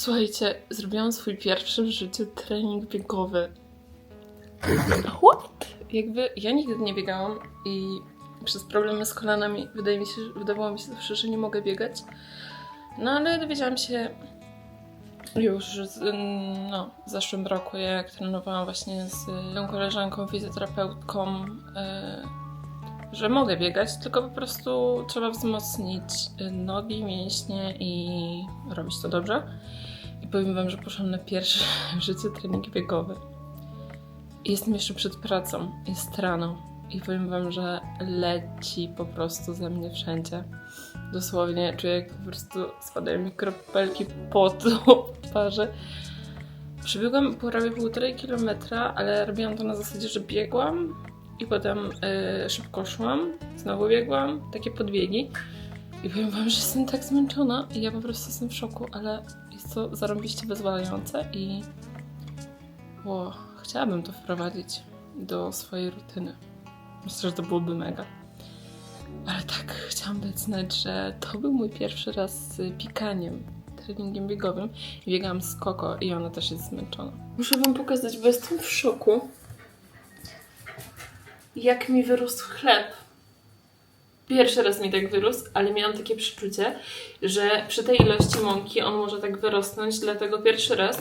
Słuchajcie, zrobiłam swój pierwszy w życiu trening biegowy. What? Jakby ja nigdy nie biegałam i przez problemy z kolanami wydaje mi się, wydawało mi się zawsze, że nie mogę biegać. No ale dowiedziałam się już no, w zeszłym roku, jak trenowałam właśnie z tą koleżanką, fizjoterapeutką, e, że mogę biegać, tylko po prostu trzeba wzmocnić y, nogi, mięśnie i robić to dobrze. I powiem Wam, że poszłam na pierwszy w życiu trening biegowy. Jestem jeszcze przed pracą, jest rano i powiem Wam, że leci po prostu ze mnie wszędzie. Dosłownie czuję, jak po prostu spadają mi kropelki potu w twarzy. Przebiegłam prawie półtorej kilometra, ale robiłam to na zasadzie, że biegłam i potem y, szybko szłam, znowu biegłam, takie podbiegi. I powiem wam, że jestem tak zmęczona i ja po prostu jestem w szoku, ale jest to zarąbiście wyzwalające i chciałabym to wprowadzić do swojej rutyny. Myślę, że to byłoby mega. Ale tak, chciałam dać znać, że to był mój pierwszy raz z pikaniem, treningiem biegowym. I biegałam z Koko i ona też jest zmęczona. Muszę wam pokazać, bo jestem w szoku jak mi wyrósł chleb. Pierwszy raz mi tak wyrósł, ale miałam takie przeczucie, że przy tej ilości mąki on może tak wyrosnąć, dlatego pierwszy raz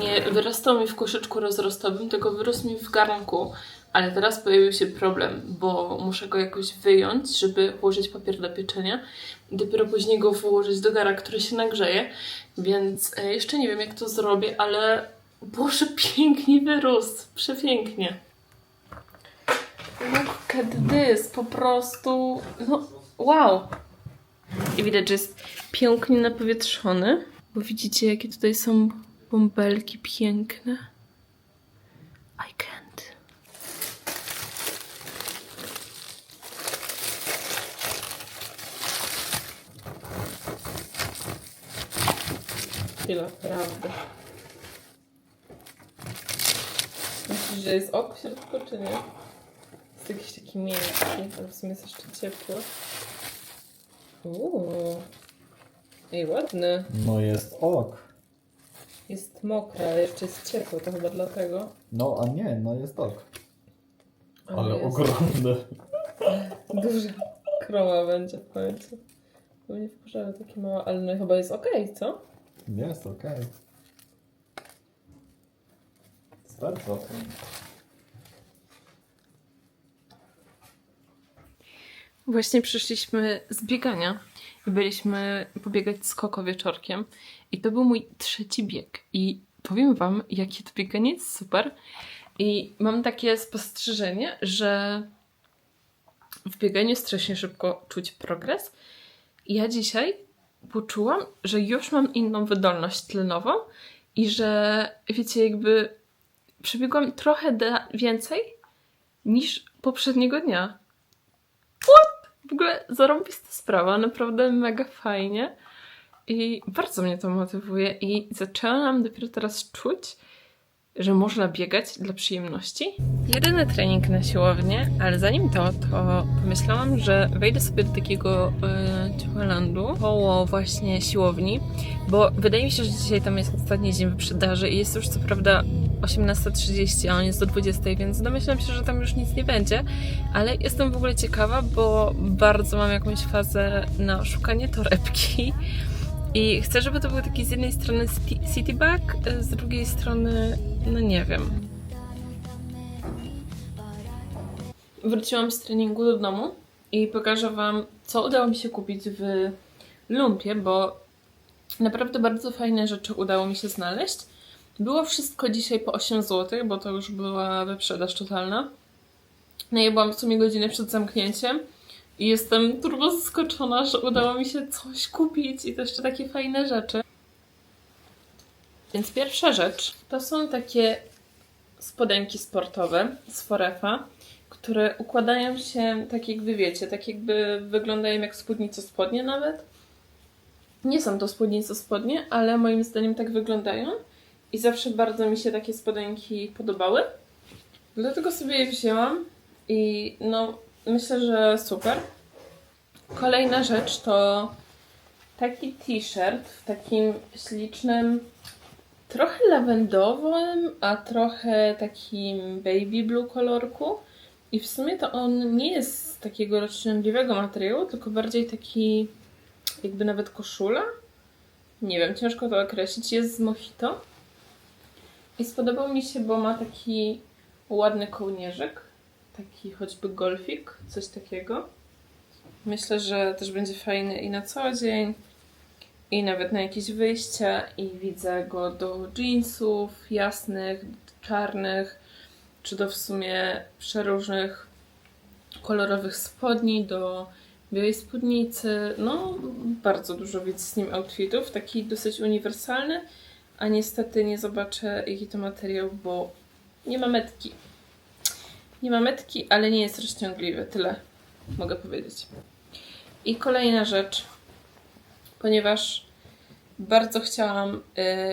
nie wyrastał mi w koszyczku rozrostowym, tylko wyrósł mi w garnku. Ale teraz pojawił się problem, bo muszę go jakoś wyjąć, żeby włożyć papier do pieczenia dopiero później go włożyć do gara, który się nagrzeje. Więc e, jeszcze nie wiem, jak to zrobię, ale Boże, pięknie wyrósł. Przepięknie. Look at this, po prostu, no wow. I widać, że jest pięknie napowietrzony, bo widzicie, jakie tutaj są bąbelki piękne. I can't. Chwila, prawda. Myślisz, że jest ok w środku, czy nie? Jakiś taki miękki, ale w sumie jest jeszcze ciepły. Uuu. Ej, ładny. No jest ok. Jest mokry, ale jeszcze jest ciepły, to chyba dlatego. No a nie, no jest ok. Ale jest ogromny. Duża kroma będzie w końcu. Pewnie w porze takie małe, ale no chyba jest okej, co? Jest ok. Jest bardzo ok. Właśnie przyszliśmy z biegania i byliśmy pobiegać z Koko wieczorkiem. I to był mój trzeci bieg. I powiem wam, jakie to bieganie jest super. I mam takie spostrzeżenie, że w bieganiu strasznie szybko czuć progres. I ja dzisiaj poczułam, że już mam inną wydolność tlenową i że wiecie, jakby przebiegłam trochę więcej niż poprzedniego dnia. W ogóle zarąbista sprawa, naprawdę mega fajnie. I bardzo mnie to motywuje i zaczęłam dopiero teraz czuć, że można biegać dla przyjemności. Jedyny trening na siłownię, ale zanim to, to pomyślałam, że wejdę sobie do takiego yy, Ciułalandu koło właśnie siłowni, bo wydaje mi się, że dzisiaj tam jest ostatni dzień wyprzedaży i jest już co prawda 18.30, a on jest do 20.00, więc domyślam się, że tam już nic nie będzie, ale jestem w ogóle ciekawa, bo bardzo mam jakąś fazę na szukanie torebki i chcę, żeby to był taki z jednej strony city bag, z drugiej strony, no nie wiem. Wróciłam z treningu do domu i pokażę Wam, co udało mi się kupić w lumpie, bo naprawdę bardzo fajne rzeczy udało mi się znaleźć. Było wszystko dzisiaj po 8 zł, bo to już była wyprzedaż totalna. No i byłam w sumie godzinę przed zamknięciem i jestem turbo zaskoczona, że udało mi się coś kupić i to jeszcze takie fajne rzeczy. Więc pierwsza rzecz to są takie spodenki sportowe z Forefa, które układają się tak jakby wiecie, tak jakby wyglądają jak spódnice spodnie nawet. Nie są to spódnice spodnie, ale moim zdaniem tak wyglądają i zawsze bardzo mi się takie spodenki podobały. Dlatego sobie je wzięłam i no myślę, że super. Kolejna rzecz to taki t-shirt w takim ślicznym trochę lawendowym, a trochę takim baby blue kolorku. I w sumie to on nie jest z takiego rozciągliwego materiału, tylko bardziej taki jakby nawet koszula. Nie wiem, ciężko to określić. Jest z mojito. I spodobał mi się, bo ma taki ładny kołnierzyk. Taki choćby golfik, coś takiego. Myślę, że też będzie fajny i na co dzień, i nawet na jakieś wyjścia. I widzę go do jeansów jasnych, czarnych, czy do w sumie przeróżnych kolorowych spodni, do białej spódnicy. No, bardzo dużo widzę z nim outfitów. Taki dosyć uniwersalny, a niestety nie zobaczę jaki to materiał, bo nie ma metki. Nie ma metki, ale nie jest rozciągliwy. Tyle mogę powiedzieć. I kolejna rzecz, ponieważ bardzo chciałam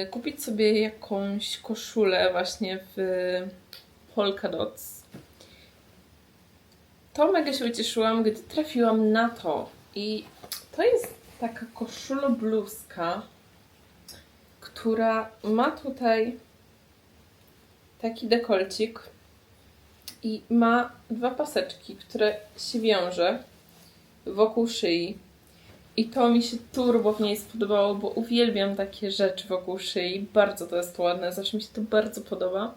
y, kupić sobie jakąś koszulę właśnie w Polka Dots. To mega się ucieszyłam, gdy trafiłam na to. I to jest taka koszula bluzka, która ma tutaj taki dekolcik i ma dwa paseczki, które się wiąże wokół szyi. I to mi się turbo w niej spodobało, bo uwielbiam takie rzeczy wokół szyi. Bardzo to jest ładne, zawsze mi się to bardzo podoba.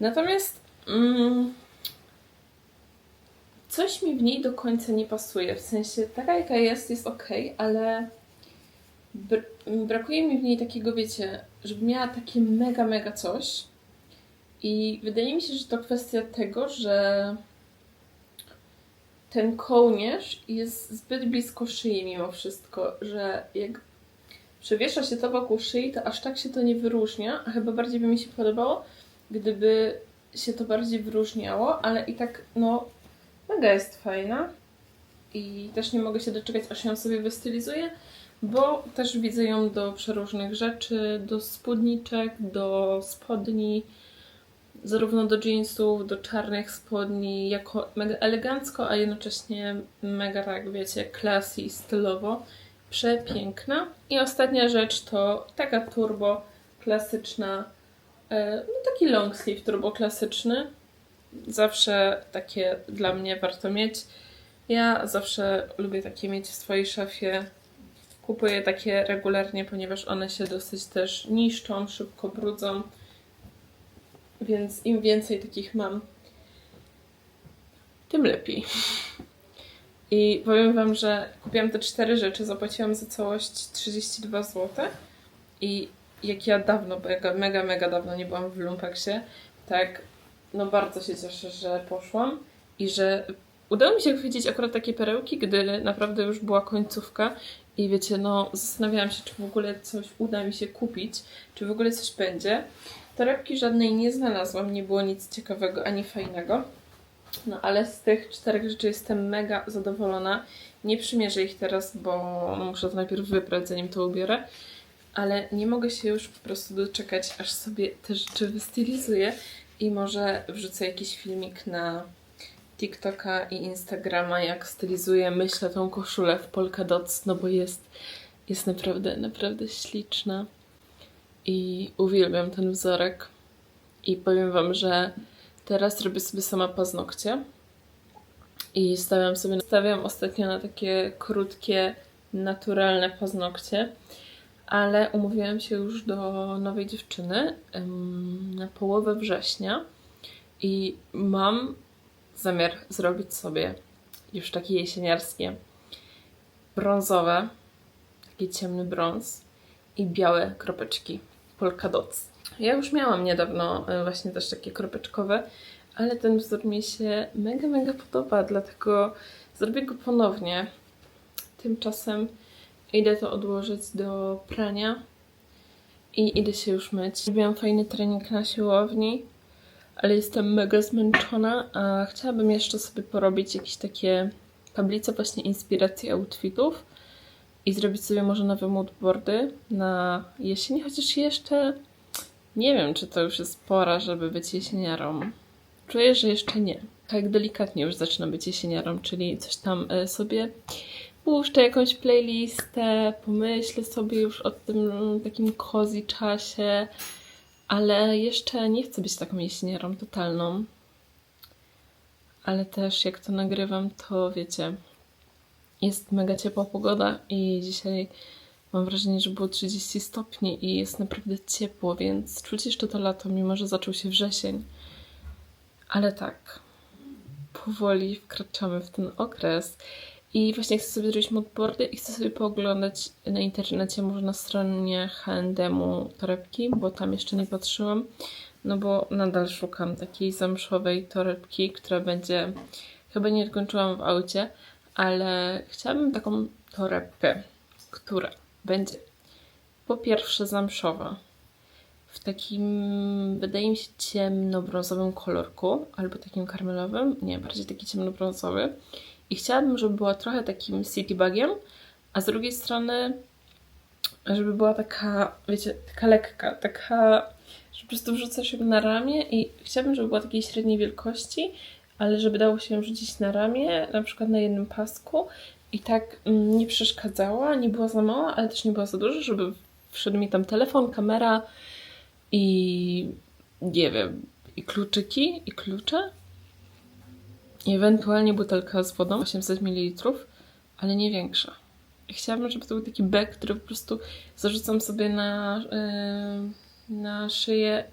Natomiast mm, coś mi w niej do końca nie pasuje. W sensie taka jaka jest, jest ok, ale br- brakuje mi w niej takiego, wiecie, żeby miała takie mega, mega coś. I wydaje mi się, że to kwestia tego, że ten kołnierz jest zbyt blisko szyi mimo wszystko, że jak przewiesza się to wokół szyi, to aż tak się to nie wyróżnia, a chyba bardziej by mi się podobało, gdyby się to bardziej wyróżniało, ale i tak, no, mega jest fajna. I też nie mogę się doczekać, aż ją sobie wystylizuję, bo też widzę ją do przeróżnych rzeczy, do spódniczek, do spodni, zarówno do jeansów, do czarnych spodni, jako mega elegancko, a jednocześnie mega tak, wiecie, classy i stylowo. Przepiękna. I ostatnia rzecz to taka turbo klasyczna, e, no taki long sleeve turbo klasyczny. Zawsze takie dla mnie warto mieć. Ja zawsze lubię takie mieć w swojej szafie. Kupuję takie regularnie, ponieważ one się dosyć też niszczą, szybko brudzą. Więc im więcej takich mam, tym lepiej. I powiem Wam, że kupiłam te cztery rzeczy, zapłaciłam za całość 32 zł. I jak ja dawno, mega, mega, mega dawno nie byłam w Lumpeksie, tak, no bardzo się cieszę, że poszłam i że udało mi się chwycić akurat takie perełki, gdy naprawdę już była końcówka i wiecie, no zastanawiałam się, czy w ogóle coś uda mi się kupić, czy w ogóle coś będzie. Torebki żadnej nie znalazłam, nie było nic ciekawego ani fajnego. No ale z tych czterech rzeczy jestem mega zadowolona. Nie przymierzę ich teraz, bo muszę to najpierw wybrać, zanim to ubiorę. Ale nie mogę się już po prostu doczekać, aż sobie te rzeczy wystylizuję i może wrzucę jakiś filmik na TikToka i Instagrama, jak stylizuję, myślę, tą koszulę w Polka Dots, no bo jest, jest naprawdę, naprawdę śliczna i uwielbiam ten wzorek. I powiem Wam, że teraz robię sobie sama paznokcie i stawiam sobie, stawiam ostatnio na takie krótkie, naturalne paznokcie, ale umówiłam się już do nowej dziewczyny na połowę września i mam zamiar zrobić sobie już takie jesieniarskie, brązowe, taki ciemny brąz i białe kropeczki Polka Dots. Ja już miałam niedawno e, właśnie też takie kropeczkowe, ale ten wzór mi się mega, mega podoba, dlatego zrobię go ponownie. Tymczasem idę to odłożyć do prania i idę się już myć. Zrobiłam fajny trening na siłowni, ale jestem mega zmęczona, a chciałabym jeszcze sobie porobić jakieś takie tablice właśnie inspiracji outfitów i zrobić sobie może nowe moodboardy na jesień, chociaż jeszcze nie wiem, czy to już jest pora, żeby być jesieniarą. Czuję, że jeszcze nie. Tak delikatnie już zaczyna być jesieniarą, czyli coś tam e, sobie puszczę jakąś playlistę, pomyślę sobie już o tym takim cozy czasie, ale jeszcze nie chcę być taką jesieniarą totalną. Ale też jak to nagrywam, to wiecie, jest mega ciepła pogoda i dzisiaj mam wrażenie, że było 30 stopni i jest naprawdę ciepło, więc czuć jeszcze to lato, mimo że zaczął się wrzesień. Ale tak, powoli wkraczamy w ten okres. I właśnie chcę sobie zrobić moodboardy i chcę sobie pooglądać na internecie, może na stronie H&M-u torebki, bo tam jeszcze nie patrzyłam. No bo nadal szukam takiej zamszowej torebki, która będzie... Chyba nie kończyłam w aucie, ale chciałabym taką torebkę, która będzie po pierwsze zamszowa, w takim, wydaje mi się, ciemnobrązowym kolorku, albo takim karmelowym, nie, bardziej taki ciemnobrązowy. I chciałabym, żeby była trochę takim citybugiem, a z drugiej strony, żeby była taka, wiecie, taka lekka, taka, że po prostu wrzucasz ją na ramię i chciałabym, żeby była takiej średniej wielkości, ale żeby dało się rzucić na ramię, na przykład na jednym pasku i tak mm, nie przeszkadzała, nie była za mała, ale też nie była za duża, żeby wszedł mi tam telefon, kamera i nie wiem, i kluczyki, i klucze. I ewentualnie butelka z wodą, 800 ml, ale nie większa. Chciałabym, żeby to był taki bag, który po prostu zarzucam sobie na, yy, na szyję,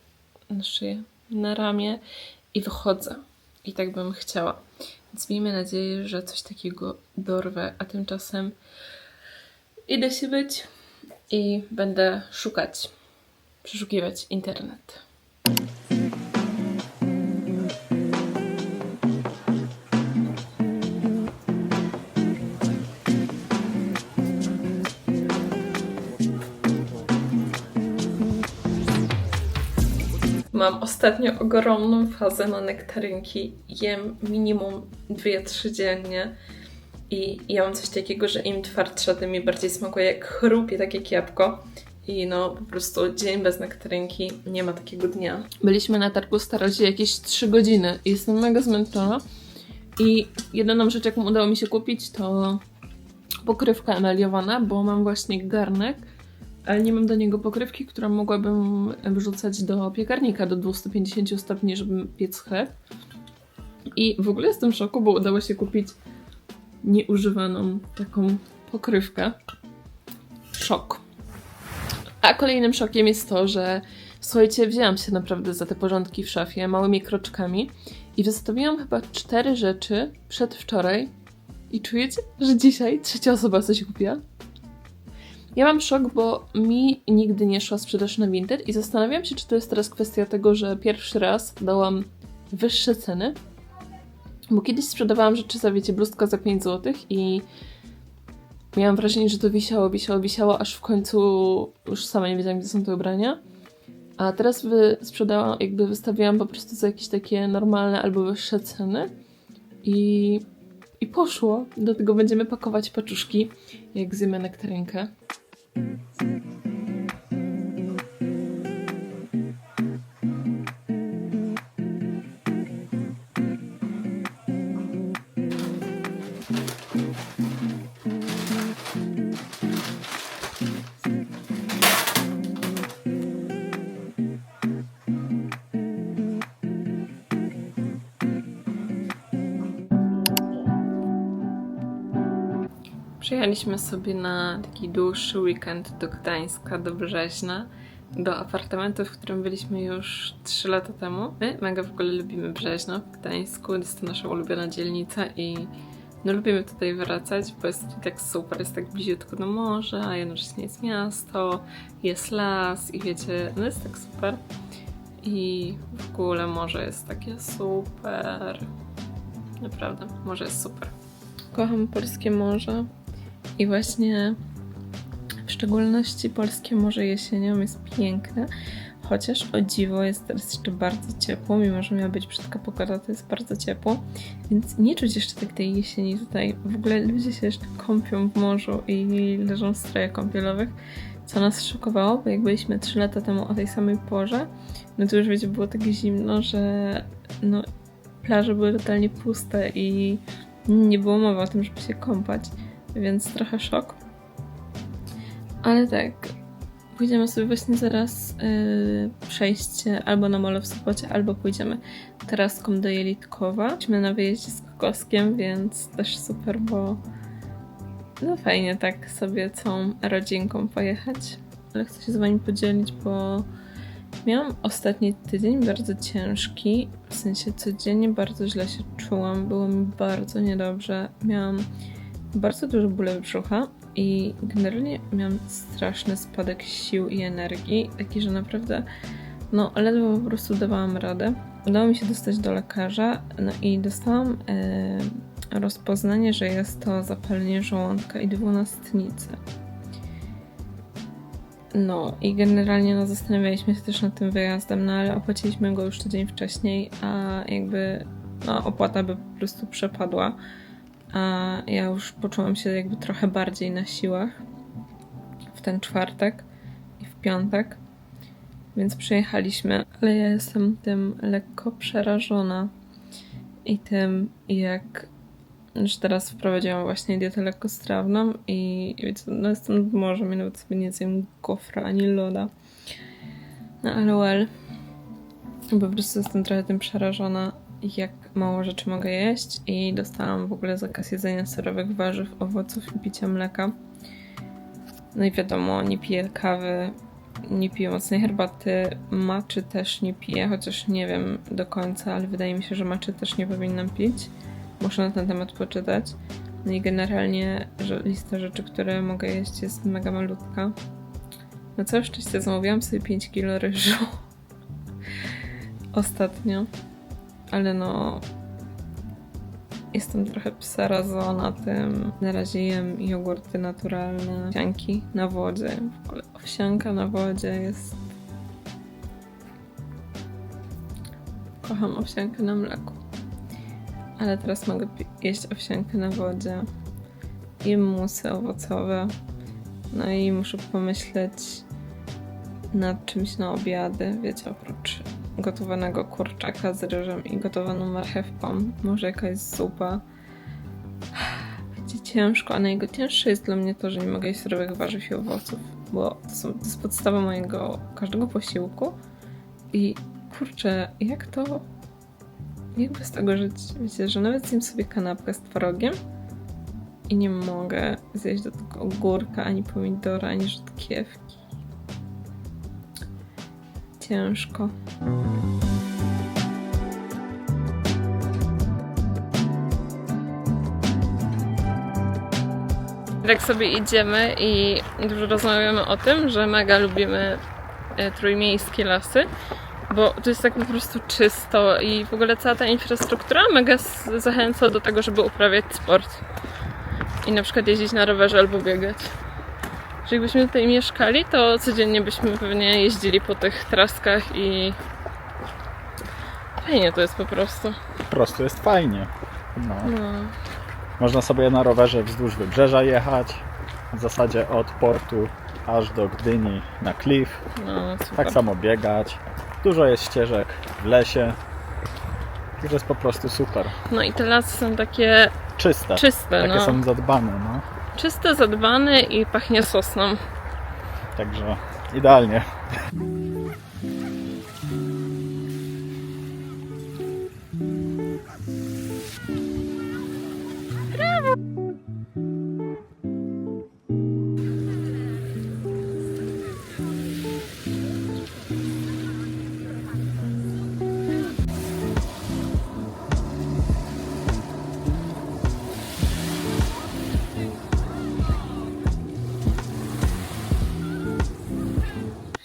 na szyję, na ramię i wychodzę. I tak bym chciała. Więc miejmy nadzieję, że coś takiego dorwę, a tymczasem idę się być i będę szukać, przeszukiwać internet. Mam ostatnio ogromną fazę na nektarynki. Jem minimum 2-3 dziennie. I ja mam coś takiego, że im twardsza, tym mi bardziej smakuje, jak chrupie takie jabłko. I no, po prostu dzień bez nektarynki nie ma takiego dnia. Byliśmy na targu starocie jakieś 3 godziny i jestem mega zmęczona. I jedyną rzecz, jaką udało mi się kupić, to pokrywka emaliowana, bo mam właśnie garnek, ale nie mam do niego pokrywki, którą mogłabym wrzucać do piekarnika do 250 stopni, żeby piec chleb. I w ogóle jestem w szoku, bo udało się kupić nieużywaną taką pokrywkę. Szok. A kolejnym szokiem jest to, że słuchajcie, wzięłam się naprawdę za te porządki w szafie małymi kroczkami i wystawiłam chyba cztery rzeczy przedwczoraj i czujecie, że dzisiaj trzecia osoba coś kupiła? Ja mam szok, bo mi nigdy nie szła sprzedaż na Vinted i zastanawiam się, czy to jest teraz kwestia tego, że pierwszy raz dałam wyższe ceny, bo kiedyś sprzedawałam rzeczy za, wiecie, bluzka za 5 zł i miałam wrażenie, że to wisiało, wisiało, wisiało, aż w końcu już sama nie wiedziałam, gdzie są te ubrania. A teraz wy sprzedałam, jakby wystawiłam po prostu za jakieś takie normalne albo wyższe ceny i, i poszło. Do tego będziemy pakować paczuszki, jak zjemy nektarynkę. Mm-hmm. Przyjechaliśmy sobie na taki dłuższy weekend do Gdańska, do Brzeźna, do apartamentu, w którym byliśmy już 3 lata temu. My mega w ogóle lubimy Brzeźno w Gdańsku, jest to nasza ulubiona dzielnica i no lubimy tutaj wracać, bo jest tak super, jest tak bliziutko do morza, a jednocześnie jest miasto, jest las i wiecie, no jest tak super. I w ogóle morze jest takie super. Naprawdę, morze jest super. Kocham polskie morze. I właśnie w szczególności polskie morze jesienią jest piękne, chociaż o dziwo jest teraz jeszcze bardzo ciepło, mimo że miała być brzydka pogoda, to jest bardzo ciepło, więc nie czuć jeszcze tak tej jesieni tutaj. W ogóle ludzie się jeszcze kąpią w morzu i leżą w strojach kąpielowych, co nas szokowało, bo jak byliśmy 3 lata temu o tej samej porze, no to już wiecie, było tak zimno, że no, plaże były totalnie puste i nie było mowy o tym, żeby się kąpać. Więc trochę szok. Ale tak, pójdziemy sobie właśnie zaraz yy, przejść albo na mole w Sopocie, albo pójdziemy teraską do Jelitkowa. Jesteśmy na wyjeździe z Kokoskiem, więc też super, bo no fajnie tak sobie całą rodzinką pojechać. Ale chcę się z wami podzielić, bo miałam ostatni tydzień bardzo ciężki. W sensie codziennie bardzo źle się czułam, było mi bardzo niedobrze. Miałam bardzo dużo bóle brzucha i generalnie miałam straszny spadek sił i energii, taki, że naprawdę no ledwo po prostu dawałam radę. Udało mi się dostać do lekarza, no i dostałam e, rozpoznanie, że jest to zapalenie żołądka i dwunastnicy. No i generalnie no, zastanawialiśmy się też nad tym wyjazdem, no ale opłaciliśmy go już tydzień wcześniej, a jakby no, opłata by po prostu przepadła. A ja już poczułam się jakby trochę bardziej na siłach w ten czwartek i w piątek, więc przyjechaliśmy, ale ja jestem tym lekko przerażona i tym, jak że teraz wprowadziłam właśnie dietę lekkostrawną i wiecie, no jestem nad morzem i nawet sobie nie zjem gofra ani loda. No ale well, po prostu jestem trochę tym przerażona, jak mało rzeczy mogę jeść i dostałam w ogóle zakaz jedzenia surowych warzyw, owoców i picia mleka. No i wiadomo, nie piję kawy, nie piję mocnej herbaty, maczy też nie piję, chociaż nie wiem do końca, ale wydaje mi się, że maczy też nie powinnam pić. Muszę na ten temat poczytać. No i generalnie że lista rzeczy, które mogę jeść jest mega malutka. Na całe szczęście zamówiłam sobie 5 kilo ryżu ostatnio, ale no jestem trochę przerażona tym. Na razie jem jogurty naturalne, owsianki na wodzie. Ogóle owsianka na wodzie jest... Kocham owsiankę na mleku. Ale teraz mogę jeść owsiankę na wodzie. Jem musy owocowe. No i muszę pomyśleć nad czymś na obiady. Wiecie, oprócz gotowanego kurczaka z ryżem i gotowaną marchewką. Może jakaś zupa. Będzie ciężko, a najcięższe jest dla mnie to, że nie mogę jeść surowych warzyw i owoców, bo to, są, to jest podstawa mojego każdego posiłku. I kurczę, jak to jak bez tego żyć? Wiecie, że nawet zjem sobie kanapkę z twarogiem i nie mogę zjeść do tego ogórka, ani pomidora, ani rzodkiewki. Ciężko. Tak sobie idziemy i dużo rozmawiamy o tym, że mega lubimy e, trójmiejskie lasy, bo tu jest tak po prostu czysto i w ogóle cała ta infrastruktura mega zachęca do tego, żeby uprawiać sport i na przykład jeździć na rowerze albo biegać. Że jakbyśmy tutaj mieszkali, to codziennie byśmy pewnie jeździli po tych traskach i fajnie to jest po prostu. Po prostu jest fajnie. No. No. Można sobie na rowerze wzdłuż wybrzeża jechać. W zasadzie od portu aż do Gdyni na klif. No. Tak samo biegać. Dużo jest ścieżek w lesie. Także jest po prostu super. No i te lasy są takie Czyste. czyste, Takie no. są zadbane, no. Czyste, zadbane i pachnie sosną. Także idealnie.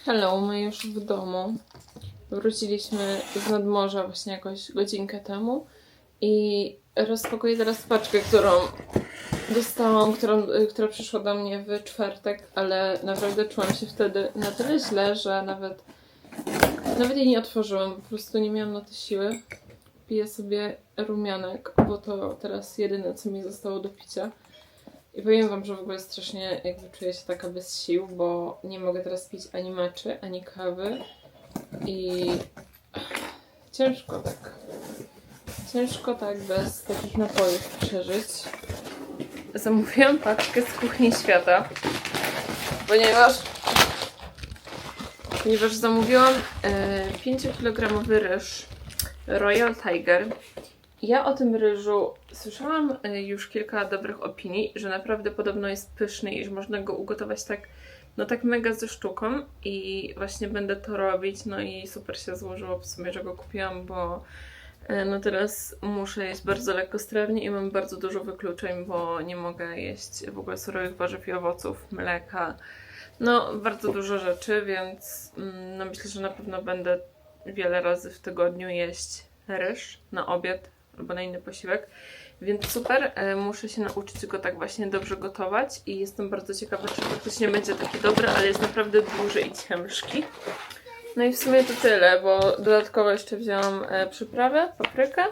Hello, my już w domu. Wróciliśmy z nadmorza właśnie jakoś godzinkę temu i rozpakuję teraz paczkę, którą dostałam, którą, y, która przyszła do mnie w czwartek, ale naprawdę czułam się wtedy na tyle źle, że nawet nawet jej nie otworzyłam, po prostu nie miałam na to siły. Piję sobie rumianek, bo to teraz jedyne, co mi zostało do picia. I powiem wam, że w ogóle strasznie jakby czuję się taka bez sił, bo nie mogę teraz pić ani maczy, ani kawy. I ciężko tak. Ciężko tak bez takich napojów przeżyć. zamówiłam paczkę z kuchni świata, ponieważ ponieważ zamówiłam e, 5-kilogramowy ryż Royal Tiger. Ja o tym ryżu słyszałam e, już kilka dobrych opinii, że naprawdę podobno jest pyszny i że można go ugotować tak, no tak mega ze sztuką i właśnie będę to robić, no i super się złożyło w sumie, że go kupiłam, bo e, no teraz muszę jeść bardzo lekkostrawnie i mam bardzo dużo wykluczeń, bo nie mogę jeść w ogóle surowych warzyw i owoców, mleka, no bardzo dużo rzeczy, więc mm, no myślę, że na pewno będę wiele razy w tygodniu jeść ryż na obiad albo na inny posiłek. Więc super, e, muszę się nauczyć go tak właśnie dobrze gotować i jestem bardzo ciekawa, czy faktycznie będzie taki dobry, ale jest naprawdę duży i ciężki. No i w sumie to tyle, bo dodatkowo jeszcze wzięłam e, przyprawę, paprykę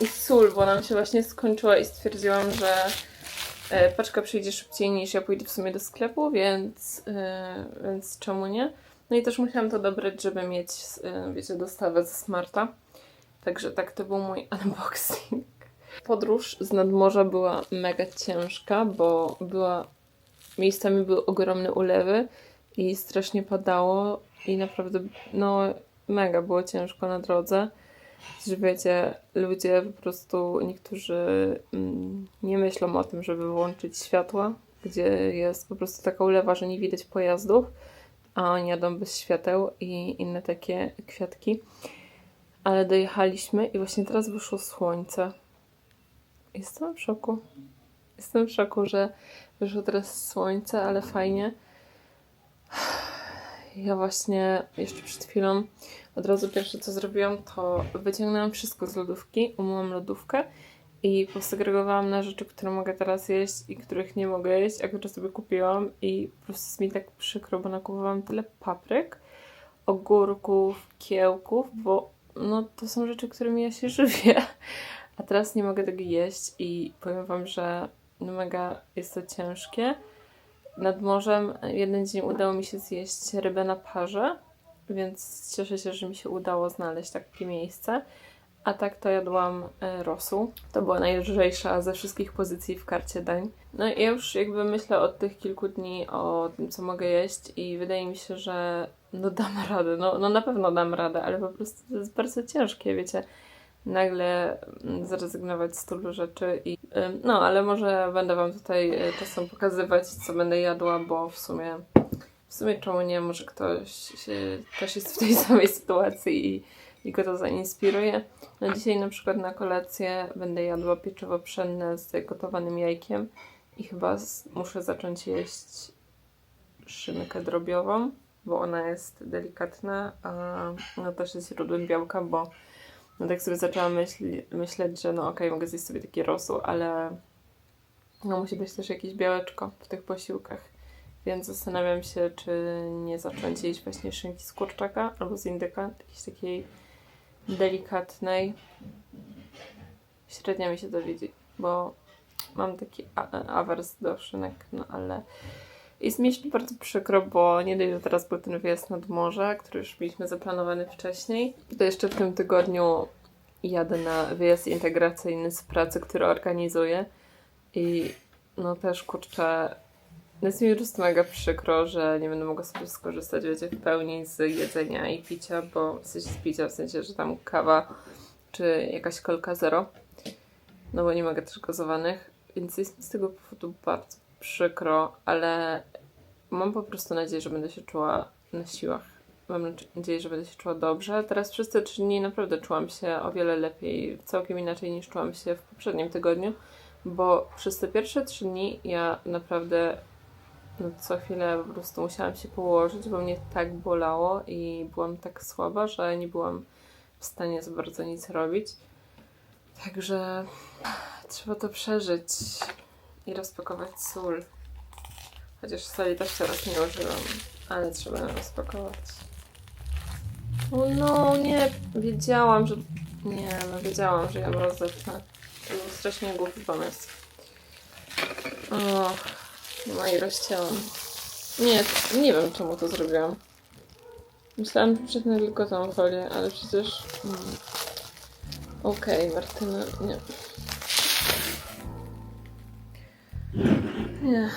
i sól, bo nam się właśnie skończyła i stwierdziłam, że e, paczka przyjdzie szybciej niż ja pójdę w sumie do sklepu, więc, więc czemu nie? No i też musiałam to dobrać, żeby mieć, wiecie, dostawę ze Smarta. Także tak to był mój unboxing. Podróż z nadmorza była mega ciężka, bo była miejscami były ogromne ulewy i strasznie padało i naprawdę no mega było ciężko na drodze. Że wiecie, ludzie po prostu niektórzy mm, nie myślą o tym, żeby włączyć światła, gdzie jest po prostu taka ulewa, że nie widać pojazdów, a oni jadą bez świateł i inne takie kwiatki ale dojechaliśmy i właśnie teraz wyszło słońce. Jestem w szoku. Jestem w szoku, że wyszło teraz słońce, ale fajnie. Ja właśnie jeszcze przed chwilą od razu pierwsze co zrobiłam, to wyciągnęłam wszystko z lodówki, umyłam lodówkę i posegregowałam na rzeczy, które mogę teraz jeść i których nie mogę jeść, a które sobie kupiłam i po prostu jest mi tak przykro, bo nakupowałam tyle papryk, ogórków, kiełków, bo no to są rzeczy, którymi ja się żywię. A teraz nie mogę tego jeść i powiem Wam, że no mega jest to ciężkie. Nad morzem jeden dzień udało mi się zjeść rybę na parze, więc cieszę się, że mi się udało znaleźć takie miejsce. A tak to jadłam e, rosół. To była najlżejsza ze wszystkich pozycji w karcie dań. No i ja już jakby myślę od tych kilku dni o tym, co mogę jeść i wydaje mi się, że no dam radę. No, no na pewno dam radę, ale po prostu to jest bardzo ciężkie, wiecie. Nagle mm, zrezygnować z tylu rzeczy i no, ale może będę Wam tutaj y, czasem pokazywać, co będę jadła, bo w sumie w sumie czemu nie, może ktoś się, też jest w tej samej sytuacji i, i go to zainspiruje. No dzisiaj na przykład na kolację będę jadła pieczywo pszenne z gotowanym jajkiem i chyba z, muszę zacząć jeść szynkę drobiową, bo ona jest delikatna, a no też jest źródłem białka, bo no tak sobie zaczęłam myśli, myśleć, że no okej, mogę zjeść sobie taki rosół, ale no musi być też jakieś białeczko w tych posiłkach. Więc zastanawiam się, czy nie zacząć jeść właśnie szynki z kurczaka albo z indyka, jakiejś takiej delikatnej. Średnia mi się to widzi, bo mam taki a- awers do szynek, no ale jest mi jeszcze bardzo przykro, bo nie dość, że teraz był ten wyjazd nad morze, który już mieliśmy zaplanowany wcześniej, to jeszcze w tym tygodniu jadę na wyjazd integracyjny z pracy, który organizuję i no też kurczę, jest mi po prostu mega przykro, że nie będę mogła sobie skorzystać, wiecie, w pełni z jedzenia i picia, bo w sensie z picia, w sensie, że tam kawa czy jakaś kolka zero, no bo nie mogę też gazowanych, więc jest mi z tego powodu bardzo przykro, ale mam po prostu nadzieję, że będę się czuła na siłach. Mam nadzieję, że będę się czuła dobrze. Teraz przez te trzy dni naprawdę czułam się o wiele lepiej, całkiem inaczej niż czułam się w poprzednim tygodniu, bo przez te pierwsze trzy dni ja naprawdę no, co chwilę po prostu musiałam się położyć, bo mnie tak bolało i byłam tak słaba, że nie byłam w stanie za bardzo nic robić. Także trzeba to przeżyć i rozpakować sól. Chociaż soli też teraz nie ale trzeba ją rozpakować. O no, nie, wiedziałam, że... Nie, no wiedziałam, że ją rozepnę. To był strasznie głupi pomysł. O, no i rozcięłam. Nie, nie wiem czemu to zrobiłam. Myślałam, że przetnę tylko tą folię, ale przecież... Mm. Okej, Martyna, nie. Nie.